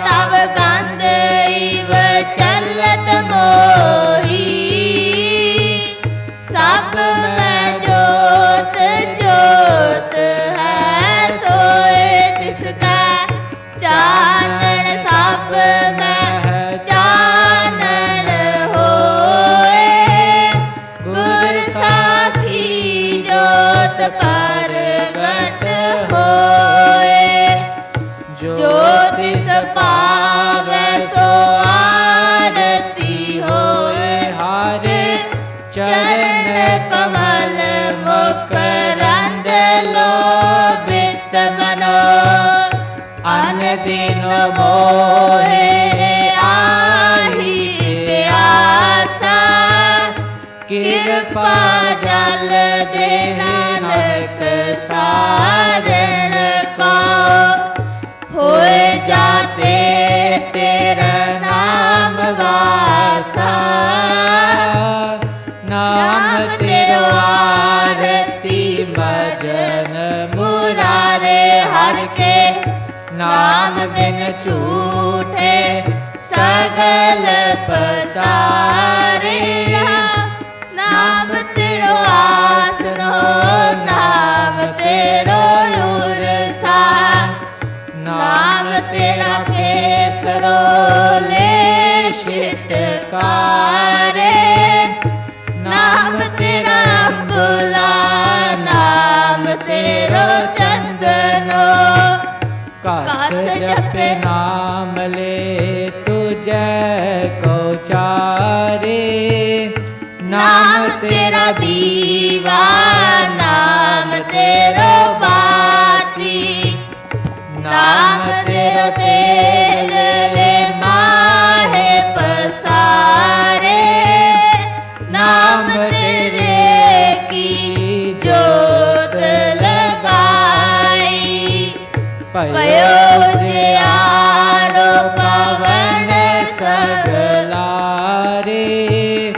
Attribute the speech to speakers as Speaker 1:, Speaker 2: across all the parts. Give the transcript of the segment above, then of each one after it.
Speaker 1: தவ காந்த இவர் ਪਾਵੈ ਸੋ ਆਰਤੀ ਹੋਏ
Speaker 2: ਹਰ
Speaker 1: ਚਰਨ ਕਮਲ ਮੁਕਰੰਦ ਲੋਭਿਤ ਮਨੋ। ਅਨ ਦਿਨ ਮੋਹੇ ਆਹੀ ਪਿਆਸਾ। ਕਿਰਪਾ ਜਲ ਦੇ बिन छूटे सगल पसार
Speaker 2: ਕਸ ਜਪੇ ਨਾਮ ਲੈ ਤੁਜੈ ਕੋ ਚਾਰੇ
Speaker 1: ਨਾਮ ਤੇਰਾ ਦੀਵਾ ਨਾਮ ਤੇਰੋ ਬਾਤੀ। ਨਾਮ ਤੇਰੋ ਤੇਲ ਲੈ ਪਇਓ ਜਿਆਰੋ ਪਵਨ ਸਗਲਾ
Speaker 2: ਲਾਰੇ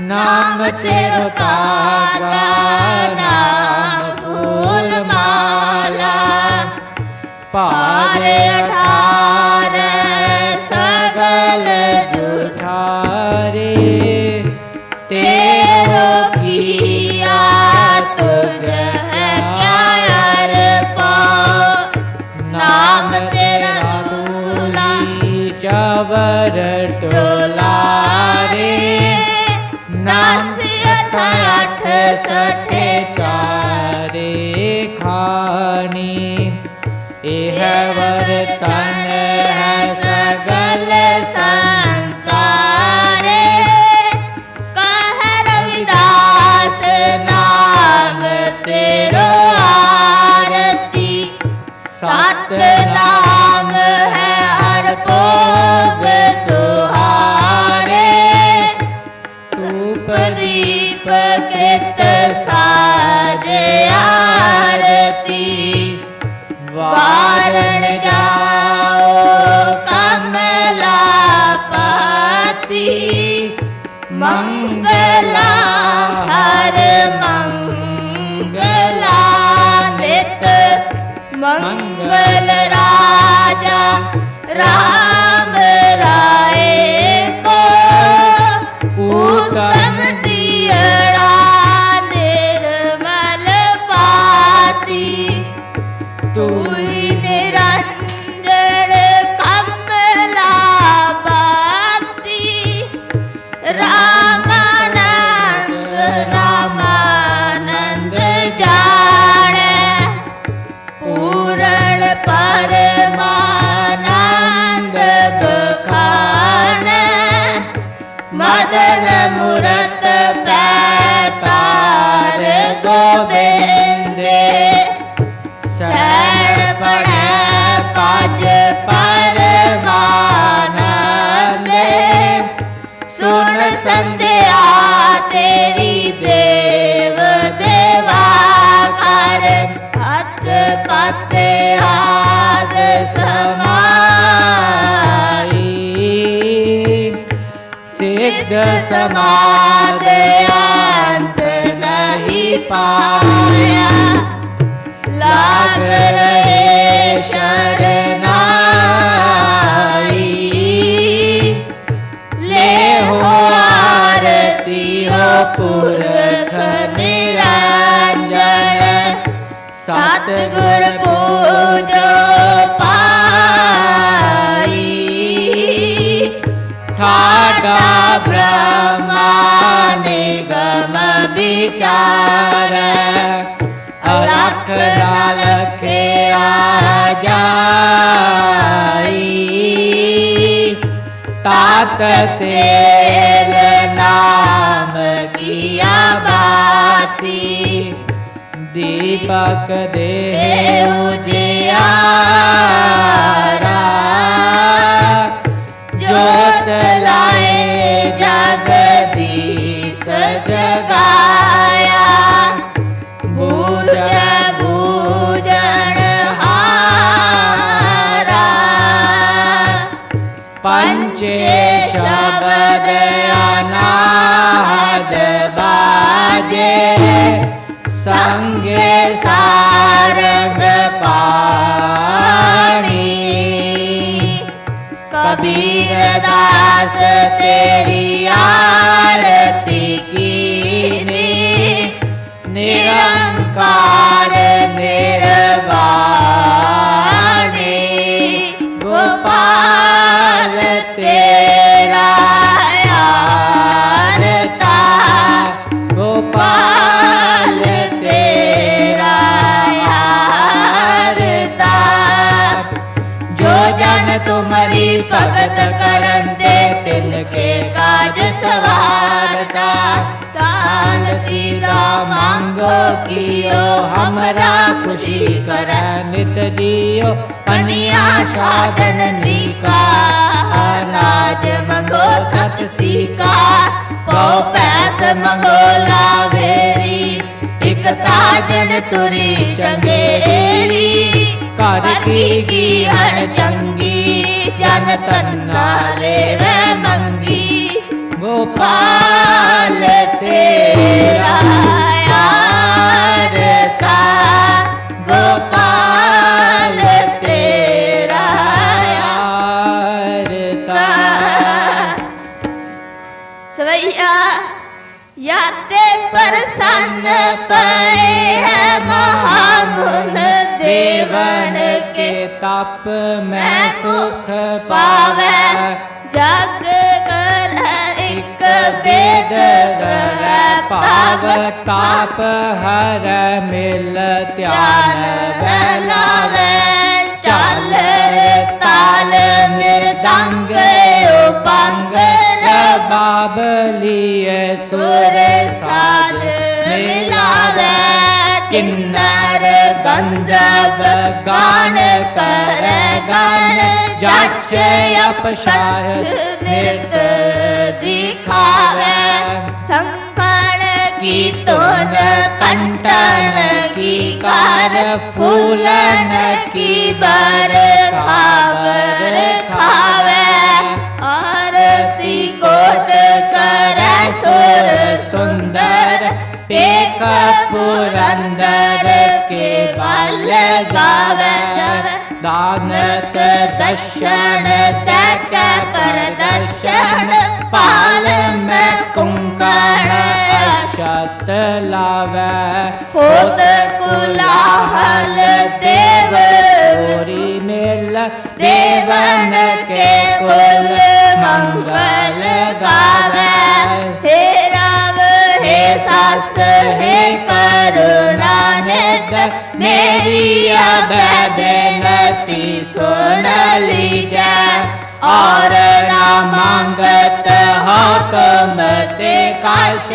Speaker 2: ਨਾਮ ਤੇਰੋ ਤਾਗਾ ਨਾਮ ਫੂਲ ਮਾਲਾ
Speaker 1: ਪਾਰ ਅਠਾਰ ਸਗਲ
Speaker 2: ਜੁਠਾਰੇ।
Speaker 1: ਤੇਰੋ सठे ਕਿਤ ਸਾਜ ਆਰਤੀ। ਵਾਰਣ ਜਾਓ ਕਮਲਾ ਪਾਤੀ ਮੰਗਲਾ ਹਰ ਮੰਗਲਾ ਨਿਤ। ਮੰਗਲ ਰਾਜਾ ਰਾਮ ਤੂਈ ਨਿਰੰਜਨ ਕਮਲਾ ਬਾਤੀ। ਰਾਮਾਨੰਦ ਰਾਮਾਨੰਦ ਜਾਣੈ। ਪੂਰਨ ਪਰਮਾਨੰਦ ਬਖਾਣੈ ਮਦਨ ਮੁਰਤ ਪੈਤਾਰ ਗੋਬਿੰਦੇ। तेरी देव देवा कर हत कत हाद समाई।
Speaker 2: सिद्ध
Speaker 1: समाद अंत नहीं पाया। लाग रहे ਸਤਿਗੁਰ ਪੂਜੋ ਪਾਈ। ਠਾਡਾ ਬ੍ਰਹਮਾ ਨਿਗਮ ਵਿਚਾਰ। ਅਲਖ ਨਾ ਲਖਿਆ ਜਾਈ। ਤਾਤ ਤੇਲ ਨਾ ਦੀਪਕ
Speaker 2: ਦੇ ਉਜਿਆਰਾ
Speaker 1: ਜੋਤ ਲਾਏ ਜਗ ਦੀ ਸਜਗਾਇਆ ਬੂਝ ਬੂਝਣ ਹਾਰਾ। ਪੰਚੇ ਸ਼ਬਦ ਅਨਾਹਦ ਬਾਜੇ। संगे सारग पाणी। कबीर दास तेरी आरती की निरंकार निर्वाणी कियो हमरा खुशी कर
Speaker 2: नित दियो
Speaker 1: पनिया साधन निका अनाज मंगो सत सीका। पौ पैस मंगो लावेरी एक ताजन तुरी चंगेरी
Speaker 2: कर की
Speaker 1: की हर चंगी जन तन्ना रे वे मंगी। गोपाल तेरा गोपाल तेरा
Speaker 2: यारता
Speaker 1: सवैया याते प्रसन्न पए है महामुन देवन के।
Speaker 2: तप
Speaker 1: मैं सुख पावै जग कर
Speaker 2: ਇਕ
Speaker 1: ਬੇਦ
Speaker 2: ਗ੍ਰਹਿ ਭਾਵ ਤਾਪ
Speaker 1: ਹਰ
Speaker 2: ਮਿਲ
Speaker 1: ਧਿਆਨ ਬਲਾਵੇ ਚੱਲ ਰੇ ਤਾਲ ਮਿਰਦੰਗ ਉਪੰਗ
Speaker 2: ਬਾਬਲੀਏ
Speaker 1: ਸੁਰ ਸਾਜ ਮਿਲ किन्नर गान कर गण अपशाह नृत दिखावे संकण की तोन कंटन की कार फूलन की बर खावर खावे। आरती कोट कर, सुर सुंदर पेक पुरंदर ਕੇ ਬਲ ਗਾਵੇ ਦਾਨਤ ਦਸ਼ਣ ਤਕ ਪਰਦਸ਼ਣ
Speaker 2: ਪਾਲ ਮੈਂ
Speaker 1: ਕੁੰਕਣ ਅਸ਼ਤ ਲਾਵੇ।
Speaker 2: ਹੋਤ ਕੁਲਾਹਲ
Speaker 1: ਦੇਵ, ਹੋਰੀ ਮੇਲ ਦੇਵਨ ਕੇ ਕੁਲ ਮੰਗਲ ਗਾਵੇ। ਹੇ ਰਾਵ, ਹੇ ਸਾਸ मेरी अब बेनती सुन लीजा और ना मांगत हो तुम काश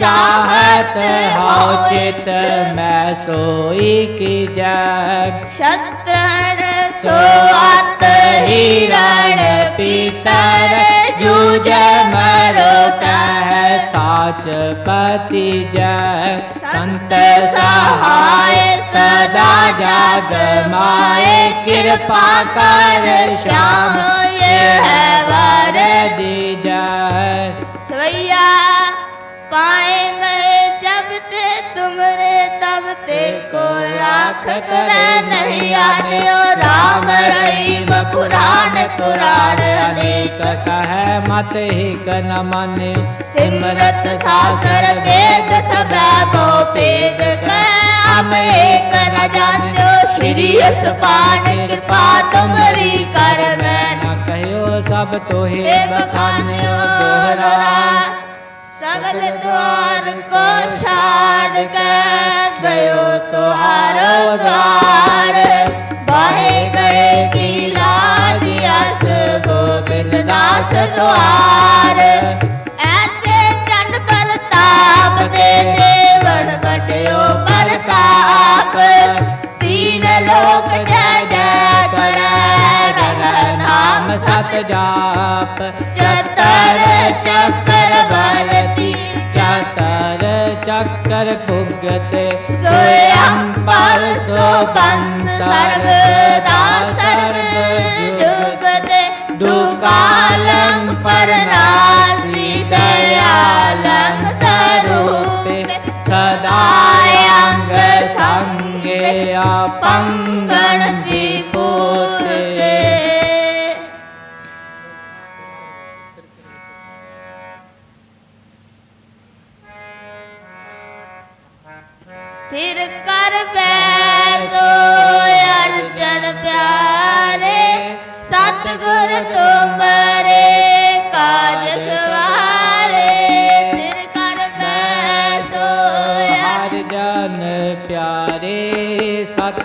Speaker 1: चाहत हो
Speaker 2: चित मैं सोई की जय।
Speaker 1: शस्त्रण सोआत हिरण पीतर जूझ मरो कह
Speaker 2: साच पति जय।
Speaker 1: संत सहाय सदा जाग माए कृपा कर श्याम ये है वर
Speaker 2: दी जय
Speaker 1: पाएँगे जब ते तुमरे तब ते को आख करे नहीं आने ओ राम रहीम पुराण पुराण अनेक
Speaker 2: कह मत ही न माने।
Speaker 1: सिमरत शास्त्र वेद सब वेद। कह हम एक न जानते श्री असपान कृपा तुमरी कर मैं।
Speaker 2: न कहो सब
Speaker 1: हे
Speaker 2: बखान्यो दोहरा
Speaker 1: दोहरा सगल द्वार को छाड़ के गयो तुहारो द्वार। बाहे गए की दिया गोविंद दास द्वार। ਲੋਕ ਜੈ ਜੈ ਕਰੈ ਰਹ ਨਾਮ
Speaker 2: ਸਤ ਜਾਪ। ਚਤਰ ਚੱਕਰ
Speaker 1: ਵਰਤੀ
Speaker 2: ਚਤਰ
Speaker 1: ਚੱਕਰ ਭੁਗਤੇ ਸੋਇੰ
Speaker 2: ਪਰ
Speaker 1: ਸੋ ਬੰਦ ਸਰਬਦਾ ਸਰਬ ਜੁਗਤੇ ਦੁਕਾਲੰ ਪਰਨਾਲ ਤੇ ਪੰਗਣ ਵਿਪੂਤ ਤੇ ਤਿਰ
Speaker 2: ਕਰ
Speaker 1: ਬੈਸੋ ਅਰਜਨ ਪਿਆਰੇ ਸਤਗੁਰ ਤੁਮਰੇ ਕਾਜ ਸਵਾ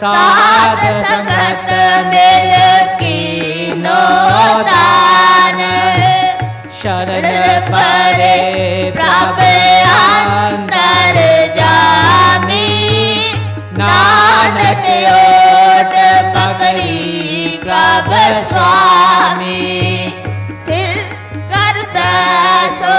Speaker 1: साध संगत मिल की दान
Speaker 2: शरण
Speaker 1: परे प्रभ अंतर जामी। नानक ओट पकड़ी प्रभ स्वामी। तिल कर बैसो